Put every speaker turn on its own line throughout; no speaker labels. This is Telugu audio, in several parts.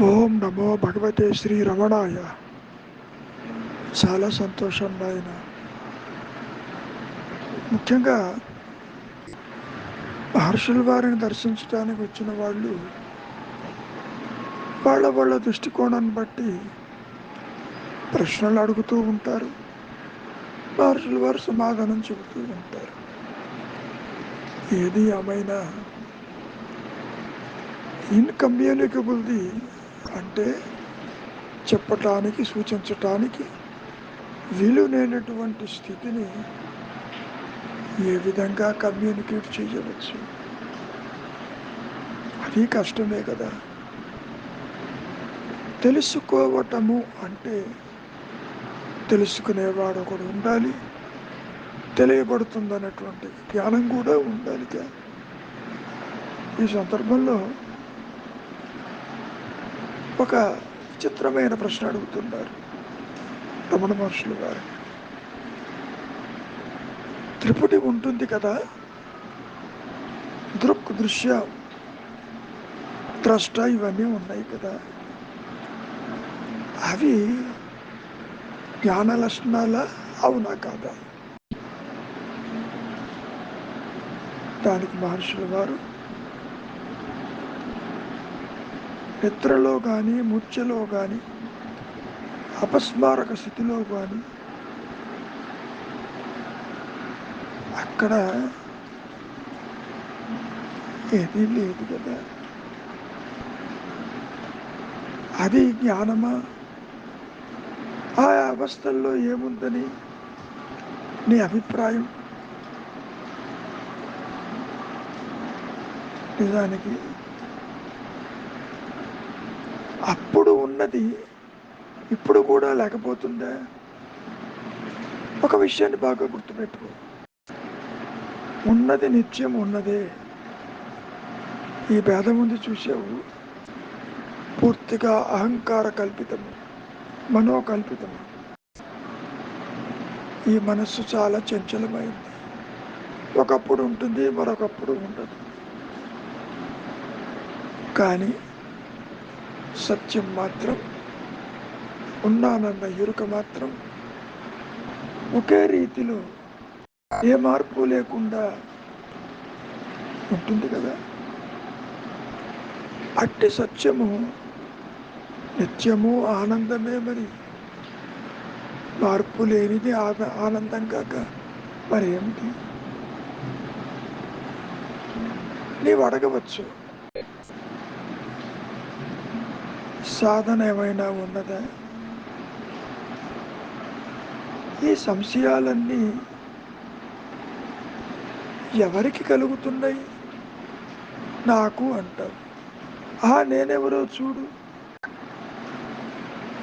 ఓం నమో భగవతే శ్రీ రమణాయ. చాలా సంతోషం నాయన. ముఖ్యంగా మహర్షుల వారిని దర్శించడానికి వచ్చిన వాళ్ళు వాళ్ళ వాళ్ళ దృష్టికోణాన్ని బట్టి ప్రశ్నలు అడుగుతూ ఉంటారు. మహర్షుల వారు సమాధానం చెబుతూ ఉంటారు. ఏది ఏమైనా ఇన్కమ్యూనికబుల్ది అంటే చెప్పటానికి సూచించటానికి వీలునేనటువంటి స్థితిని ఏ విధంగా కమ్యూనికేట్ చేయవచ్చు? అది కష్టమే కదా. తెలుసుకోవటము అంటే తెలుసుకునేవాడు ఒకడు ఉండాలి. తెలియబడుతుందన్నటువంటి జ్ఞానం కూడా ఉండాలి ఈ సందర్భంలో ఒక విచిత్రమైన ప్రశ్న అడుగుతున్నారు రమణ మహర్షులు గారు. త్రిపుటి ఉంటుంది కదా? దృక్ దృశ్య ద్రష్ట ఇవన్నీ ఉన్నాయి కదా. అవి జ్ఞాన లక్షణాల అవునా కాదా? దానికి మహర్షుల వారు నిద్రలో కానీ ముచ్చలో కానీ అపస్మారక స్థితిలో కానీ అక్కడ ఏదీ లేదు కదా. అది జ్ఞానమా? ఆ అవస్థల్లో ఏముందని నీ అభిప్రాయం? నిజానికి అప్పుడు ఉన్నది ఇప్పుడు కూడా లేకపోతుందా? ఒక విషయాన్ని బాగా గుర్తుపెట్టుకో. ఉన్నది నిత్యం ఉన్నదే. ఈ భేదం ఉంది చూసావు పూర్తిగా అహంకార కల్పితము మనోకల్పితము. ఈ మనస్సు చాలా చంచలమైంది. ఒకప్పుడు ఉంటుంది మరొకప్పుడు ఉండదు. కానీ సత్యం మాత్రం ఉన్నానన్న ఎరుక మాత్రం ఒకే రీతిలో ఏ మార్పు లేకుండా ఉంటుంది కదా. అట్టి సత్యము నిత్యము ఆనందమే మరి. మార్పు లేనిది ఆనందం కాక మరి ఏమిటి నీవు అడగవచ్చు. సాధన ఏమైనా ఉన్నదా? ఈ సంశయాలన్నీ ఎవరికి కలుగుతున్నాయి? నాకు అంటావు. ఆ నేనెవరో చూడు.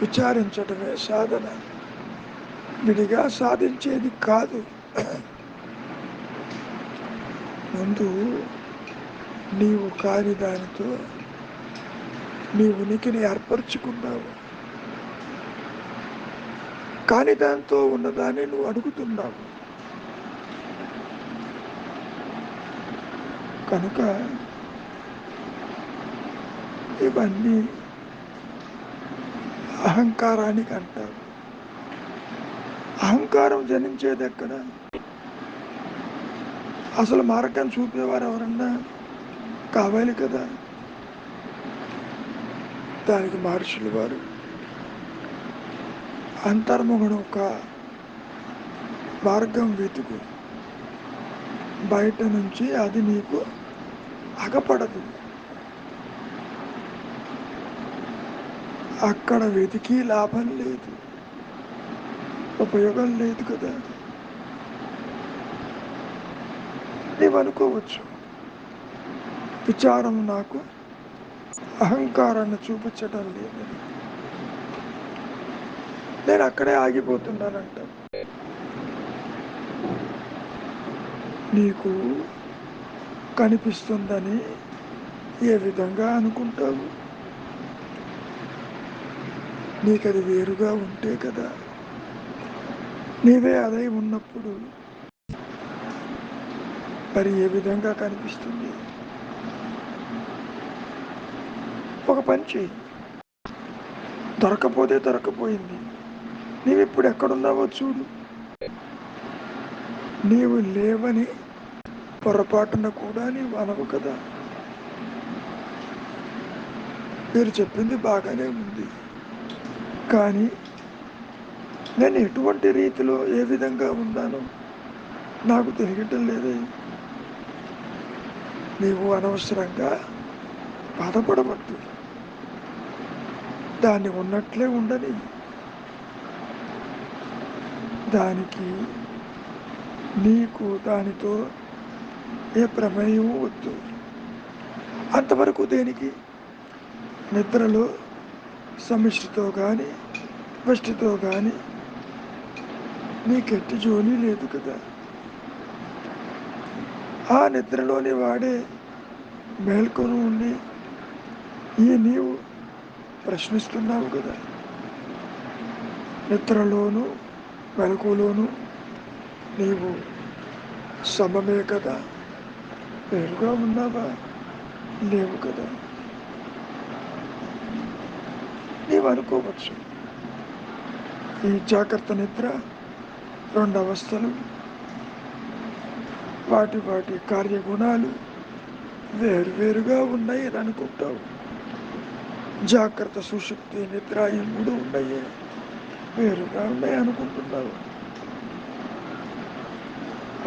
విచారించడమే సాధన. విడిగా సాధించేది కాదు. ముందు నీవు కాని దానితో నీ ఉనికిని ఏర్పరచుకున్నావు. కాని దాంతో ఉన్నదాన్ని నువ్వు అడుగుతున్నావు. కనుక ఇవన్నీ అహంకారానికి అంటారు అహంకారం జనించేది ఎక్కడ? అసలు మార్గం చూపేవారు ఎవరన్నా? కావాలి కదా. దానికి మహర్షులు వారు. అంతర్ముఖుడు ఒక మార్గం వెతుకు. బయట నుంచి అది నీకు అగపడదు. అక్కడ వెతికి లాభం లేదు. ఉపయోగం లేదు కదా నీవనుకోవచ్చు. విచారం నాకు అహంకారాన్ని చూపించడం లేదు నేను అక్కడే ఆగిపోతున్నానంట. నీకు కనిపిస్తుందని ఏ విధంగా అనుకుంటావు? నీకు అది వేరుగా ఉంటే కదా. నీవే అదై ఉన్నప్పుడు మరి ఏ విధంగా కనిపిస్తుంది? ఒక పని చేయి. దొరకపోతే దొరకపోయింది. నీవు ఇప్పుడు ఎక్కడున్నావో చూడు. నీవు లేవని పొరపాటున కూడా నీవు అనవు కదా. మీరు చెప్పింది బాగానే ఉంది. కానీ నేను ఎటువంటి రీతిలో ఏ విధంగా ఉన్నానో నాకు తెలియటం లేదే. నీవు అనవసరంగా బాధపడవద్దు. దాన్ని ఉన్నట్లే ఉండని. దానికి నీకు దానితో ఏ ప్రమేయం వద్దు. అంతవరకు దేనికి? నిద్రలో సమిష్టితో కానీ వష్టితో కానీ నీకెట్టి జోలి లేదు కదా. ఆ నిద్రలోని వాడే మేల్కొని ఉండి ఈ నీవు ప్రశ్నిస్తున్నావు కదా. నిద్రలోను వెలుగులోను నీవు సమమే కదా. వేరుగా ఉన్నావా? లేవు కదా. నీవు అనుకోవచ్చు. ఈ జాగ్రత్త నిద్ర రెండు అవస్థలు వాటి వాటి కార్యగుణాలు వేరువేరుగా ఉన్నాయి అని అనుకుంటావు. జాగ్రత్త సుశక్తి నిద్ర ఈ మూడు ఉన్నాయి వేరుగా ఉన్నాయి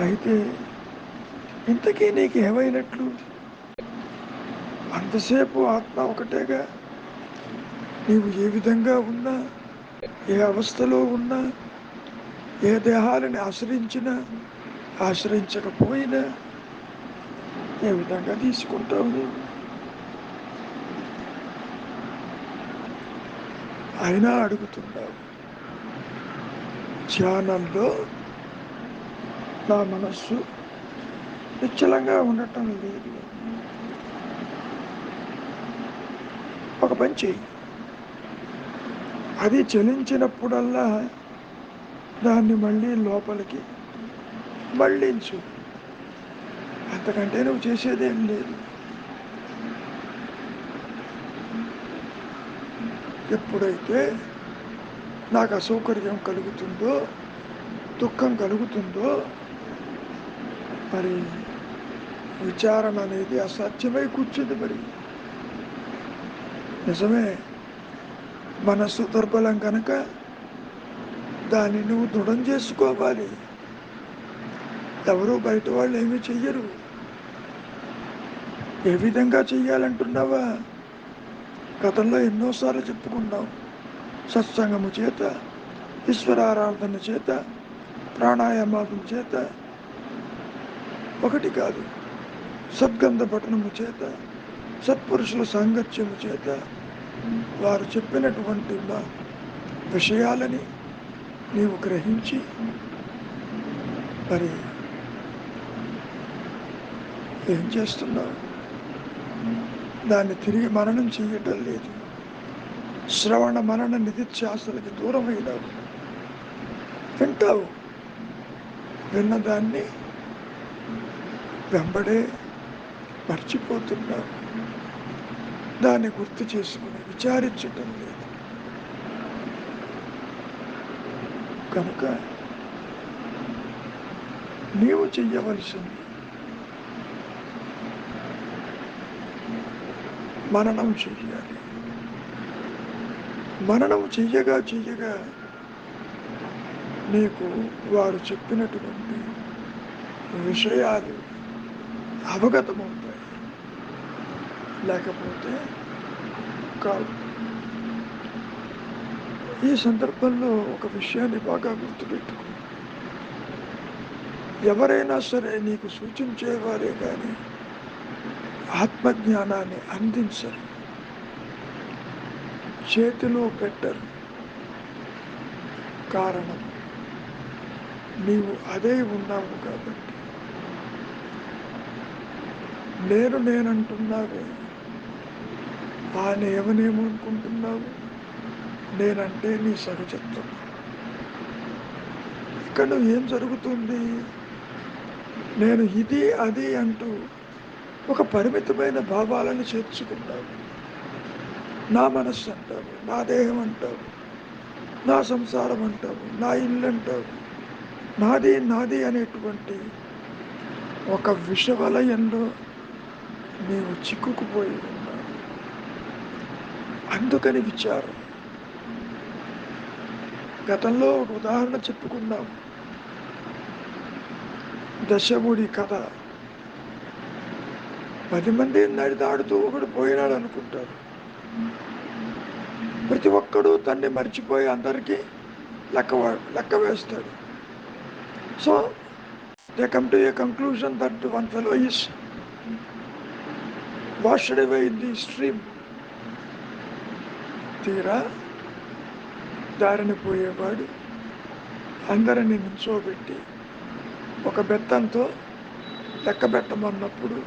అయితే ఇంతకీ నీకు ఏమైనట్లు? అంతసేపు ఆత్మ ఒకటేగా? నీవు ఏ విధంగా ఉన్నా ఏ అవస్థలో ఉన్నా ఏ దేహాలని ఆశ్రయించినా ఆశ్రయించకపోయినా ఏ విధంగా తీసుకుంటావు నీవు? అయినా అడుగుతున్నావు ధ్యానంలో నా మనస్సు నిశ్చలంగా ఉండటం లేదు. ఒక పని చెయ్యి. అది చలించినప్పుడల్లా దాన్ని మళ్ళీ లోపలికి మళ్ళించు అంతకంటే నువ్వు చేసేదేం లేదు. ఎప్పుడైతే నాకు అసౌకర్యం కలుగుతుందో దుఃఖం కలుగుతుందో మరి విచారణ అనేది అసాధ్యమై కూర్చుంది మరి. నిజమే మనస్సు దుర్బలం కనుక దాన్ని నువ్వు దృఢం చేసుకోవాలి. ఎవరు బయట వాళ్ళు ఏమీ చెయ్యరు. ఏ విధంగా చెయ్యాలంటున్నావా? గతంలో ఎన్నోసార్లు చెప్పుకున్నాం సత్సంగము చేత ఈశ్వరారాధన చేత ప్రాణాయామం చేత. ఒకటి కాదు సద్గంధ పఠనము చేత సత్పురుషుల సాంగత్యము చేత. వారు చెప్పినటువంటి మా విషయాలని నీవు గ్రహించి మరి ఏం చేస్తున్నావు? దాన్ని తిరిగి మననం చేయటం లేదు. శ్రవణ మనన నిధిధ్యాసలకి దూరమైనావు వింటావు? విన్నదాన్ని వెంబడే మర్చిపోతున్నావు. దాన్ని గుర్తు చేసుకుని విచారించటం లేదు. కనుక నీవు చెయ్యవలసింది మననం చెయ్యాలి మననం చెయ్యగా చెయ్యగా నీకు వారు చెప్పినటువంటి విషయాలు అవగతమవుతాయి. లేకపోతే కాదు. ఈ సందర్భంలో ఒక విషయాన్ని బాగా గుర్తుపెట్టుకో. ఎవరైనా సరే నీకు సూచించేవారే కానీ ఆత్మజ్ఞానాన్ని అందించరు. చేతిలో పెట్టరు. కారణం నీవు అదే ఉన్నావు కాబట్టి. నేను నేనంటున్నావే. ఆయన ఏమనేమనుకుంటున్నావు నేనంటే నీ సహజత్వం ఇక్కడ ఏం జరుగుతుంది? నేను ఇది అది అంటూ ఒక పరిమితమైన భావాలను చేర్చుకుంటావు. నా మనస్సు అంటావు నా దేహం అంటావు నా సంసారం అంటావు నా ఇల్లు అంటావు నాది నాది అనేటువంటి ఒక విషవలయంలో నీవు చిక్కుకుపోయి ఉన్నావు. అందుకని విచారం. గతంలో ఒక ఉదాహరణ చెప్పుకున్నాం దశముడి కథ. పది మంది నడి దాడుతూ ఒకడు పోయినాడు అనుకుంటారు. ప్రతి ఒక్కడు తన్ని మర్చిపోయి అందరికీ లెక్క లెక్క వేస్తాడు. So they come to a conclusion that one fellow is washed away in the stream తీరా దారిని పోయేవాడు అందరిని నించోబెట్టి ఒక బెత్తంతో లెక్క పెట్టమన్నప్పుడు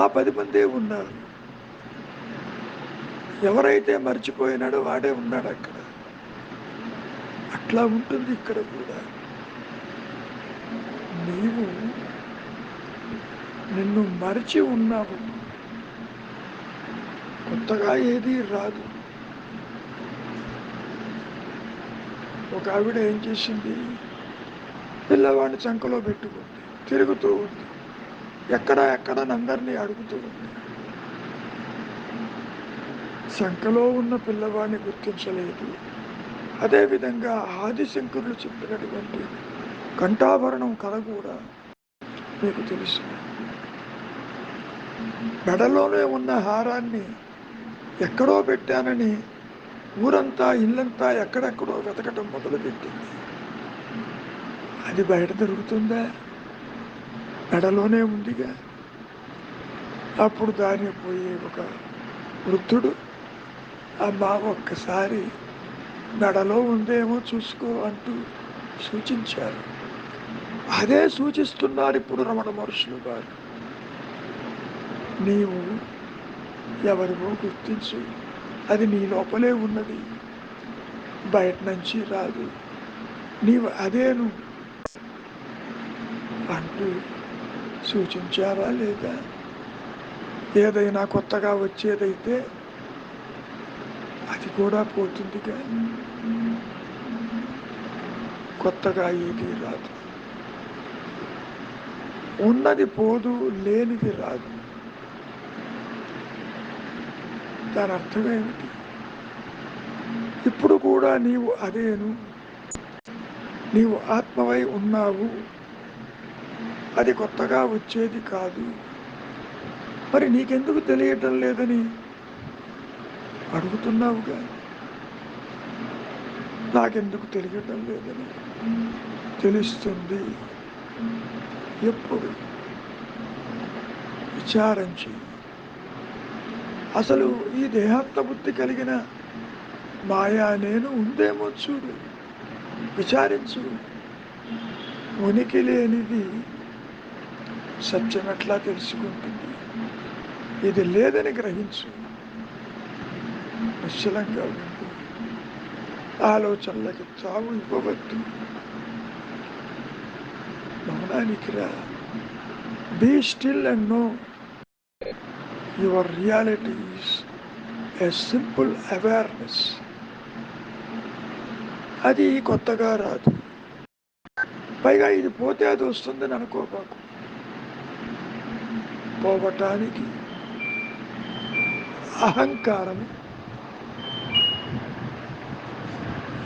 ఆ పది మందే ఉన్నారు. ఎవరైతే మర్చిపోయినాడో వాడే ఉన్నాడు అక్కడ. అట్లా ఉంటుంది ఇక్కడ కూడా. నీవు నిన్ను మరిచి ఉన్నావు. కొత్తగా ఏది రాదు. ఒక ఆవిడ ఏం చేసింది? పిల్లవాడిని చంకలో పెట్టుకుంది. తిరుగుతూ ఉంది. ఎక్కడ ఎక్కడని అందరినీ అడుగుతూ ఉంది. శంకలో ఉన్న పిల్లవాడిని గుర్తించలేదు. అదేవిధంగా ఆదిశంకరులు చెప్పినటువంటి కంఠాభరణం కథ కూడా మీకు తెలుసు. మెడలోనే ఉన్న హారాన్ని ఎక్కడో పెట్టానని ఊరంతా ఇల్లంతా ఎక్కడెక్కడో వెతకటం మొదలుపెట్టింది. అది బయట దొరుకుతుందా? మెడలోనే ఉందిగా. అప్పుడు దాన్ని పోయే ఒక వృద్ధుడు అమ్మా ఒక్కసారి మెడలో ఉందేమో చూసుకో అంటూ సూచించారు. అదే సూచిస్తున్నారు ఇప్పుడు రమణ మహర్షులు గారు. నీవు ఎవరివో గుర్తించు. అది నీ లోపలే ఉన్నది. బయట నుంచి రాదు. నీవు అదేను అంటూ సూచించారా లేదా ఏదైనా కొత్తగా వచ్చేదైతే అది కూడా పోతుంది కానీ కొత్తగా ఏది రాదు. ఉన్నది పోదు లేనిది రాదు. దాని అర్థం ఏమిటి? ఇప్పుడు కూడా నీవు అదేను. నీవు ఆత్మవై ఉన్నావు. అది కొత్తగా వచ్చేది కాదు. మరి నీకెందుకు తెలియటం లేదని అడుగుతున్నావుగా? నాకెందుకు తెలియటం లేదని తెలుస్తుంది. ఎప్పుడు? విచారించి అసలు ఈ దేహాత్మ బుద్ధి కలిగిన మాయా నేను ఉందేమో చూడు. విచారించు. ఉనికి లేనిది సత్యం ఎట్లా తెలుసుకుంటుంది ఇది లేదని గ్రహించు. నిశ్చలంగా ఉండు. ఆలోచనలకి తావు ఇవ్వవద్దు. మౌనానికి రా. Be still and know your reality is a simple awareness అది కొత్తగా రాదు. పైగా ఇది పోతే అది వస్తుందని అనుకోబాకు. పోవటానికి అహంకారం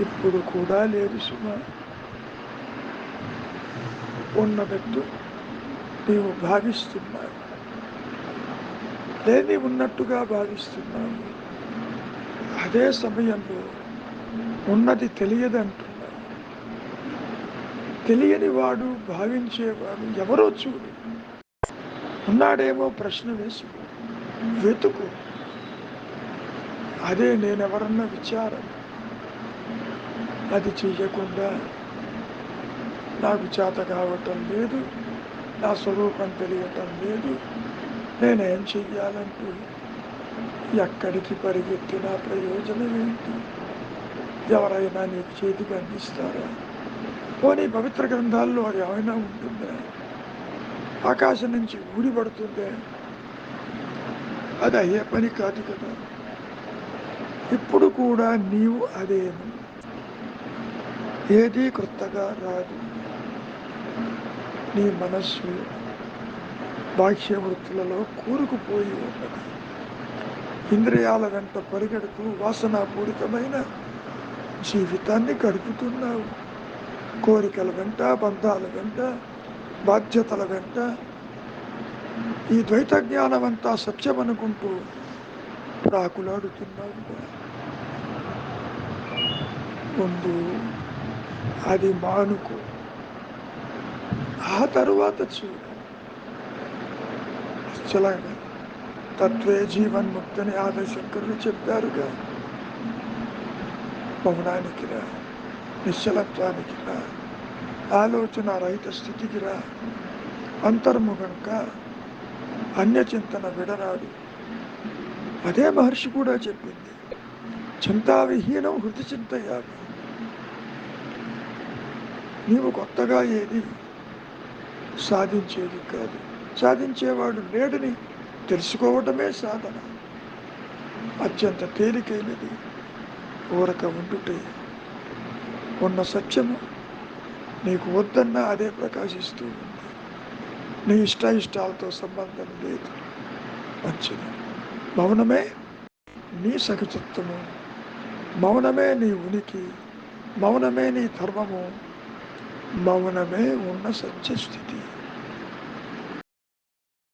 ఇప్పుడు కూడా లేదు సుమా. ఉన్నదట్టు నీవు భావిస్తున్నావు. లేని ఉన్నట్టుగా భావిస్తున్నావు. అదే సమయంలో ఉన్నది తెలియదంటున్నావు. తెలియని వాడు భావించేవాడు ఎవరో చూడు. ఉన్నాడేమో ప్రశ్న వేసు వెతుకు. అదే నేనెవరన్నా విచారం. అది చెయ్యకుండా నాకు చేత కావటం లేదు నా స్వరూపం తెలియటం లేదు. నేనేం చెయ్యాలంటూ ఎక్కడికి పరిగెత్తినా ప్రయోజనం ఏంటి? ఎవరైనా నీకు చేతికి అందిస్తారా? పోనీ పవిత్ర గ్రంథాల్లో అది ఏమైనా ఉంటుందా? ఆకాశం నుంచి ఊడిపడుతుంటే అది అయ్యే పని కాదు కదా. ఇప్పుడు కూడా నీవు అదేను. ఏదీ క్రొత్తగా రాదు. నీ మనస్సు బాహ్య వృత్తులలో కూరుకుపోయి ఉన్నది. ఇంద్రియాల వెంట పరిగెడుతూ వాసనాపూరితమైన జీవితాన్ని గడుపుతున్నావు. కోరికల వెంట బంధాల వెంట బాధ్యతల వెంట ఈ ద్వైత జ్ఞానం అంతా సత్యం అనుకుంటూ ప్రాకులాడుతున్నావు ముందు అది మానుకు. ఆ తరువాత చూడు. నిశ్చలంగా తత్వే జీవన్ముక్తని ఆదశంకరులు చెప్పారుగా. మౌనానికి రా నిశ్చలత్వానికి రా ఆలోచన రహిత స్థితికి రా. అంతర్ముఖంగా అన్యచింతన విడనాడు అదే మహర్షి కూడా చెప్పింది. చింతావిహీనం హృతి చింతయామి. నీవు కొత్తగా ఏది సాధించేది కాదు. సాధించేవాడు లేడని తెలుసుకోవటమే సాధన. అత్యంత తేలికైనది ఊరక ఉండుటే ఉన్న సత్యము నీకు వద్దన్నా అదే ప్రకాశిస్తూ ఉంది. నీ ఇష్ట ఇష్టాలతో సంబంధం లేదు. మంచిది. మౌనమే నీ సహజత్వము మౌనమే నీ ఉనికి. మౌనమే నీ ధర్మము. మౌనమే ఉన్న సత్యస్థితి.